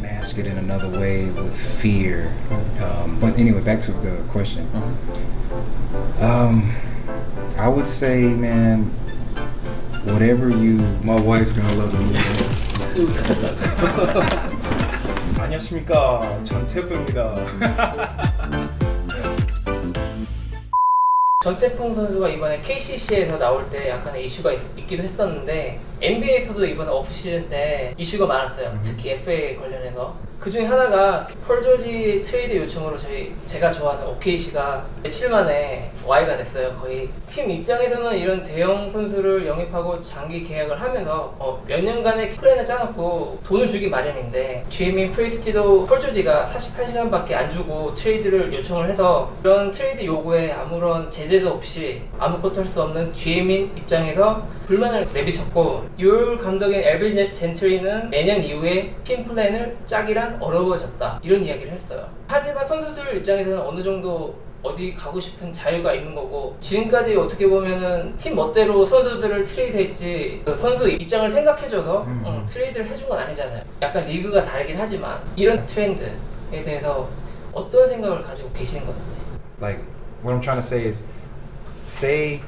mask it in another way with fear. Um, but anyway, back to the question. Um, I would say, man, whatever you. My wife's gonna love the movie. 안녕하십니까 전태프입니다. 전태풍 선수가 이번에 KCC에서 나올 때 약간의 이슈가 있, 기도 했었는데 NBA에서도 이번에 오프시즌 때 이슈가 많았어요. 특히 FA 관련해서. 그 중에 하나가 펄 조지 트레이드 요청으로 저희 제가 좋아하는 OKC가 며칠 만에 Y가 됐어요. 거의 팀 입장에서는 이런 대형 선수를 영입하고 장기 계약을 하면서 어, 몇 년간의 플랜을 짜놓고 돈을 주기 마련인데 제이미 프리스티도 펄 조지가 48시간밖에 안 주고 트레이드를 요청을 해서 그런 트레이드 요구에 아무런 제재도 없이 아무것도 할 수 없는 제이민 입장에서 불만을 내비쳤고 율 감독인 엘빈 젠트리는 매년 이후에 팀 플랜을 짜기란 어려워졌다 이런 이야기를 했어요. 하지만 선수들 입장에서는 어느 정도 어디 가고 싶은 자유가 있는 거고 지금까지 어떻게 보면은 팀 멋대로 선수들을 트레이드했지 그 선수 입장을 생각해줘서 음. 응, 트레이드를 해준 건 아니잖아요. 약간 리그가 다르긴 하지만 이런 트렌드에 대해서 어떤 생각을 가지고 계시는 건지. like, what I'm trying to say is, say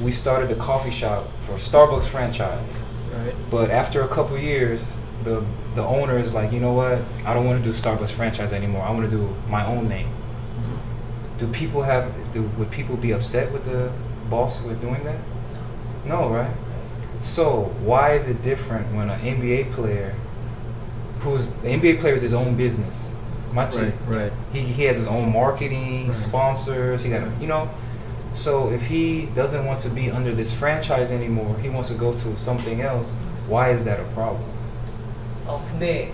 we started the coffee shop for Starbucks franchise. Right. But after a couple years, the the owner is like, you know what? I don't want to do Starbucks franchise anymore. I want to do my own name. Do people have? Do would people be upset with the boss with doing that? No, right? So why is it different when an NBA player, who's the NBA player is his own business, 맞지? right. He, he has his own marketing, Right. sponsors. He got you know. So if he doesn't want to be under this franchise anymore, he wants to go to something else. Why is that a problem? 어 근데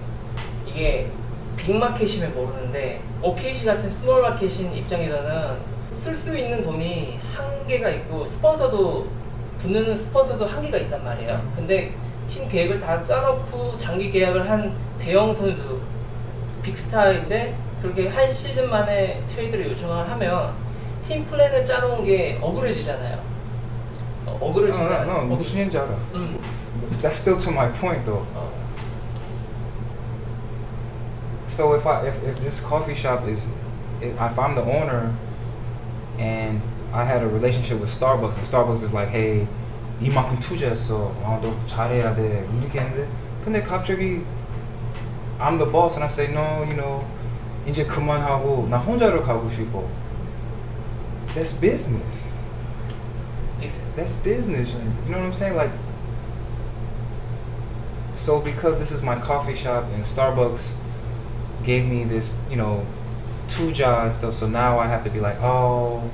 이게 빅마켓이면 모르는데 OKC 같은 스몰 마켓인 입장에서는 쓸 수 있는 돈이 한계가 있고 스폰서도 붙는 스폰서도 한계가 있단 말이에요. 근데 팀 계획을 다 짜놓고 장기 계약을 한 대형 선수 빅스타인데 그렇게 한 시즌 만에 트레이드를 요청을 하면 팀 플랜을 짜놓은 게 억울해지잖아요. 어, 억울해지면 no, no. 무슨 얘기인지 알아. 음, That's still to my point though. 어, So if I if, if this coffee shop is if if I'm the owner and I had a relationship with Starbucks and Starbucks is like, hey, 이만큼 투자했어. 아, 너 잘해야 돼. 이렇게 했는데 근데 갑자기 I'm the boss and I say no, you know, 이제 그만하고 나 혼자로 가고 싶어. That's business. 빅스- That's business. You know what I'm saying? Like, so because this is my coffee shop and Starbucks gave me this, you know, two jobs stuff. So now I have to be like, oh,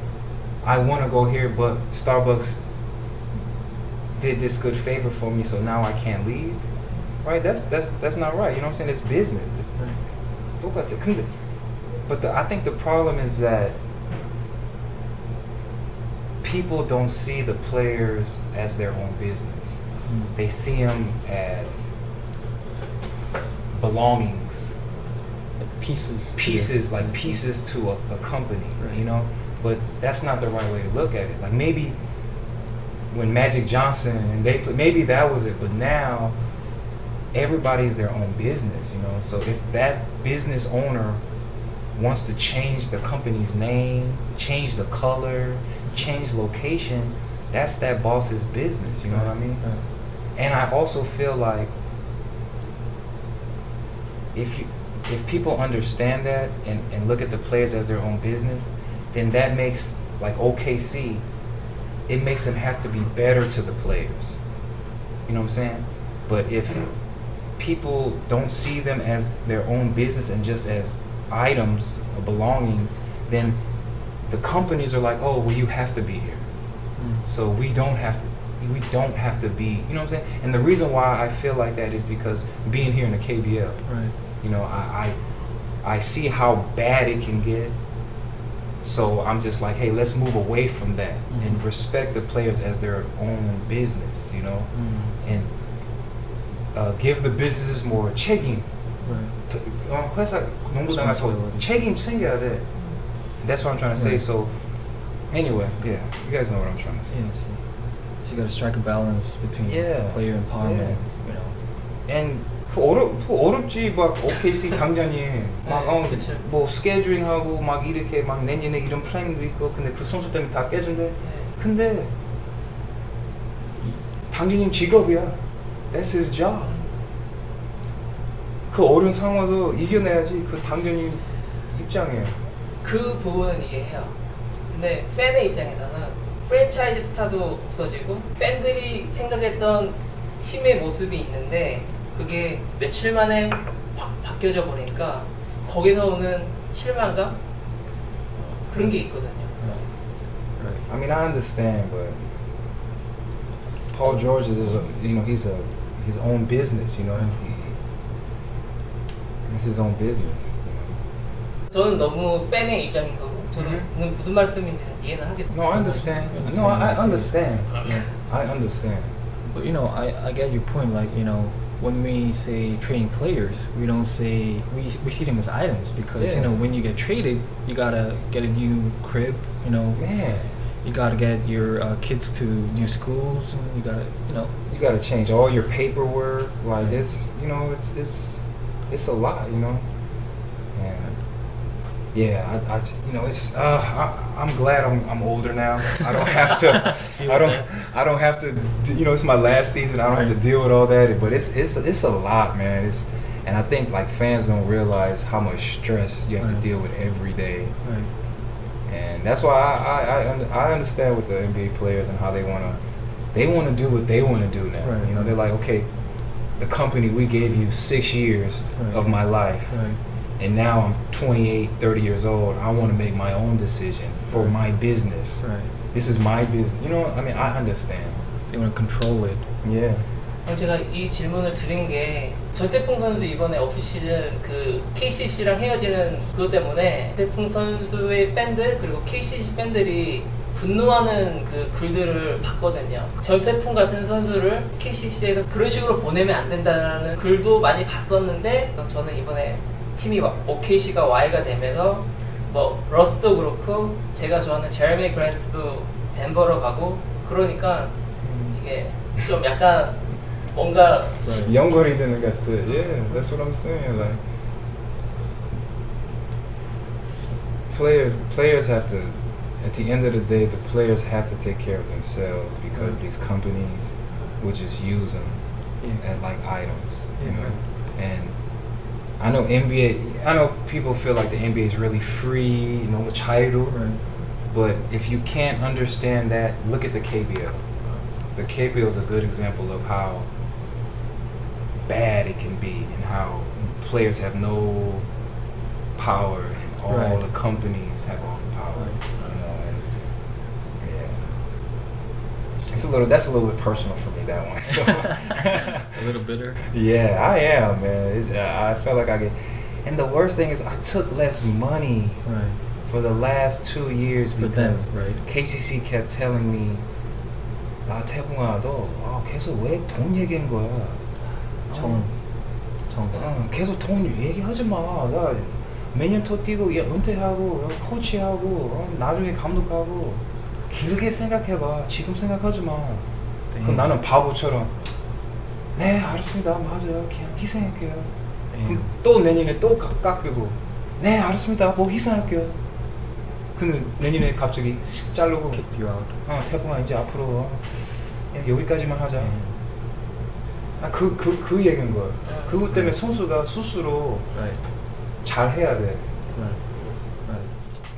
I want to go here, but Starbucks did this good favor for me, so now I can't leave. Right? That's that's that's not right. You know what I'm saying? It's business. It's, but the, I think the problem is that people don't see the players as their own business. Hmm. They see them as belongings Pieces. to pieces, your- like pieces to a, a company, Right. you know? But that's not the right way to look at it. Like maybe when Magic Johnson and they play, maybe that was it, but now everybody's their own business, you know? So if that business owner wants to change the company's name, change the color, change location, that's that boss's business, you know what I mean? Right. And I also feel like if you if people understand that and, and look at the players as their own business, then that makes like OKC, it makes them have to be better to the players. You know what I'm saying? But if people don't see them as their own business and just as items or belongings, then the companies are like, oh, well, you have to be here. Mm. So we don't have to we don't have to be you know what I'm saying? And the reason why I feel like that is because being here in the KBL, Right. You know, I, I I see how bad it can get. So I'm just like, hey, let's move away from that mm-hmm. and respect the players as their own business, you know, mm-hmm. and uh, give the businesses more checking. Right. Um, checking, checking. That's what I'm trying to say. Right. So, anyway, yeah, you guys know what I'm trying to say. Yeah, so you got to strike a balance between yeah. player empowerment, yeah. you know, and 그 어렵 그 어렵지 막 OKC 당장이 막어 그쵸. 뭐 스케줄링 하고 막 이렇게 막 내년에 이런 플랜도 있고 근데 그 선수 때문에 다 깨진대. 네. 근데 당진님 직업이야. That's his job. 그 어려운 상황에서 이겨내야지 그 당진님 입장이에요. 그 부분은 이해해요. 근데 팬의 입장에서는 프랜차이즈 스타도 없어지고 팬들이 생각했던 팀의 모습이 있는데 그게 며칠 만에 확 바뀌어져 버리니까 거기서 오는 실망감 그런 게 있거든요. I mean, I understand, but Paul George is, his, you know, he's a his own business. You know, he, it's his own business. You 저는 너무 팬의 입장인 거고 저는 음. 무슨 말씀인지 이해는? 하겠습니다. No, I understand. Understand, No, I, I understand. I understand. But you know, I, I get your point. Like you know, when we say trading players, we don't say we, we see them as items because Yeah. you know when you get traded, you gotta get a new crib. You know, Man, you gotta get your uh, kids to new schools, and you gotta you know. you got to change all your paperwork. Like this, you know, it's it's it's a lot. You know. And yeah, I, I you know, it's uh, I, I'm glad I'm I'm older now. I don't have to. I don't. I don't have to. You know, it's my last season. I don't have to deal with all that. But it's it's it's a lot, man. It's and I think like fans don't realize how much stress you have to deal with every day. Right. And that's why I I, I, I understand with the NBA players and how they wanna they wanna do what they wanna do now. Right. You know, they're like, okay, the company we gave you six years Right. of my life, Right. And now I'm 28, 30 years old. I want to make my own decision for my business. Right. This is my business. You know, I mean, I understand. They want to control it. Yeah. 그럼 제가 이 질문을 드린 게 전태풍 선수 이번에 오프시즌 그 KCC랑 헤어지는 그것 때문에 전태풍 선수의 팬들 그리고 KCC 팬들이 분노하는 그 글들을 봤거든요. 전태풍 같은 선수를 KCC에서 그런 식으로 보내면 안 된다는 글도 많이 봤었는데 저는 이번에 팀이 OKC가 Y가 되면서 뭐 러스도 그렇고 제가 좋아하는 제레미 그랜트도 덴버로 가고 그러니까 이게 좀 약간 뭔가. 연거리 되는 것 같아. Yeah, that's what I'm saying. Like players, players have to. At the end of the day, the players have to take care of themselves because these companies will just use them Yeah. at like items, you Yeah. know. And I know NBA. I know people feel like the NBA is really free, you know, much Right. But if you can't understand that, look at the KBL. The KBL is a good example of how bad it can be and how players have no power and all right. the companies have It's a little that's a little bit personal for me that one. So A little bitter. yeah, I am, man. It's, I felt like I get and the worst thing is I took less money Right. for the last two years For them, because right. KCC kept telling me, 아 태붕아 너 아, 계속 왜 돈 얘기한 거야? 정. 정. 어, 계속 돈 얘기하지 마. 야 매년 더 뛰고 야, 은퇴하고 야, 코치하고 어, 나중에 감독하고 길게 생각해봐. 지금 생각하지 마. 네. 그럼 나는 바보처럼 네 알았습니다. 맞아. 그냥 희생할게요. 네. 그럼 또 내년에 또 깎- 깎이고 네 알았습니다. 뭐 희생할게요. 근데 내년에 갑자기 씩 자르고 Kicked you out. 어 태풍아 이제 앞으로 어, 야, 여기까지만 하자. 네. 아그 그 그 얘기인 거예요. 음. 그것 때문에 선수가 스스로 Right. 잘 해야 돼. Right.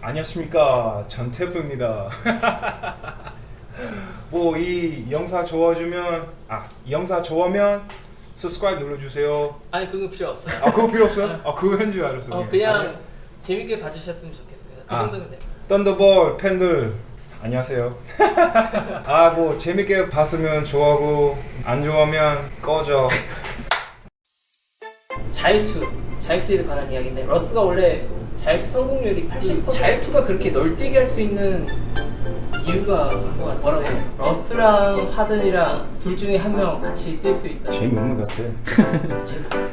안녕하십니까 전태프입니다. 뭐 이 영상 좋아주면 아 영상 좋아하면 subscribe 눌러주세요. 아니 그거 필요 없어요. 아 그거 필요 없어요? 아 그거 한줄 알았어. 어, 그냥 재밌게 봐주셨으면 좋겠습니다. 그 아. 정도면 돼요. 썬더볼 팬들 안녕하세요. 아 뭐 재밌게 봤으면 좋아하고 안 좋아하면 꺼져. 자유투, 자유투에 관한 이야기인데 러스가 원래 자유투 성공률이 80% 자유투가 그렇게 널뛰게 할 수 있는 이유가 뭐 뭐라고 해요? 러스랑 하든이랑 둘 중에 한 명 같이 뛸 수 있다. 재미없는 것 같아.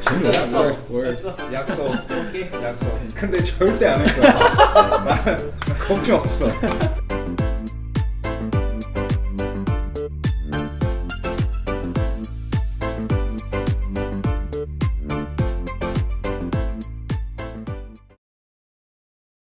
재미없어. 약속. 약속. 약속. 오케이. 약속. 근데 절대 안 할 거야. 나는 걱정 없어.